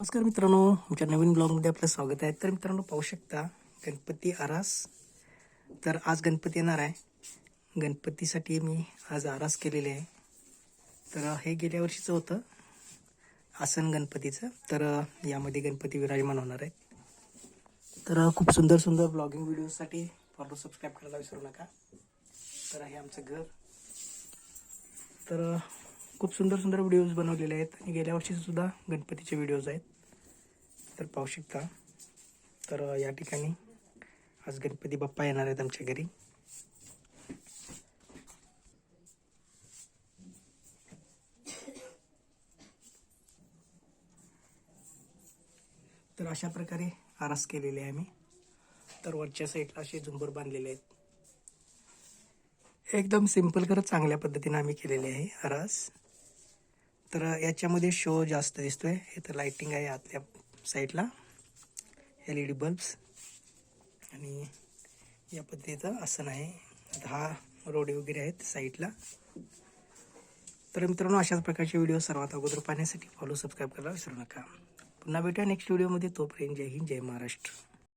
नमस्कार मित्रांनो आमच्या नवीन ब्लॉगमध्ये आपलं स्वागत आहे. तर मित्रांनो पाहू शकता गणपती आरास. तर आज गणपती येणार आहे. गणपतीसाठी मी आज आरास केलेले आहे. तर हे गेल्या वर्षीचं होतं आसन गणपतीचं. तर यामध्ये गणपती विराजमान होणार आहेत. तर खूप सुंदर सुंदर ब्लॉगिंग व्हिडिओसाठी फॉलो सबस्क्राईब करायला विसरू नका. तर हे आमचं घर. तर खूप सुंदर सुंदर व्हिडिओज बनवलेले आहेत. आणि गेल्या वर्षीसुद्धा गणपतीचे व्हिडिओज आहेत. तर पाहू शकता. तर या ठिकाणी आज गणपती बाप्पा येणार आहेत आमच्या घरी. तर अशा प्रकारे आरास केलेले आहे आम्ही. तर वरच्या साईडला असे झुंबर बांधलेले आहेत. एकदम सिंपल करत चांगल्या पद्धतीने आम्ही केलेले आहे आरास. तर याच्यामध्ये शो जास्त दिसतोय. इथं लाइटिंग आहे आतल्या साईडला एल ई डी बल्ब्स आणि या पद्धतीचं आसन आहे. दहा रोडे वगैरे आहेत साईडला तर मित्रांनो अशाच प्रकारचे व्हिडिओ सर्वात अगोदर पाहण्यासाठी फॉलो सबस्क्राईब करायला विसरू नका. पुन्हा भेटूया नेक्स्ट व्हिडिओमध्ये तोपर्यंत जय हिंद जय महाराष्ट्र.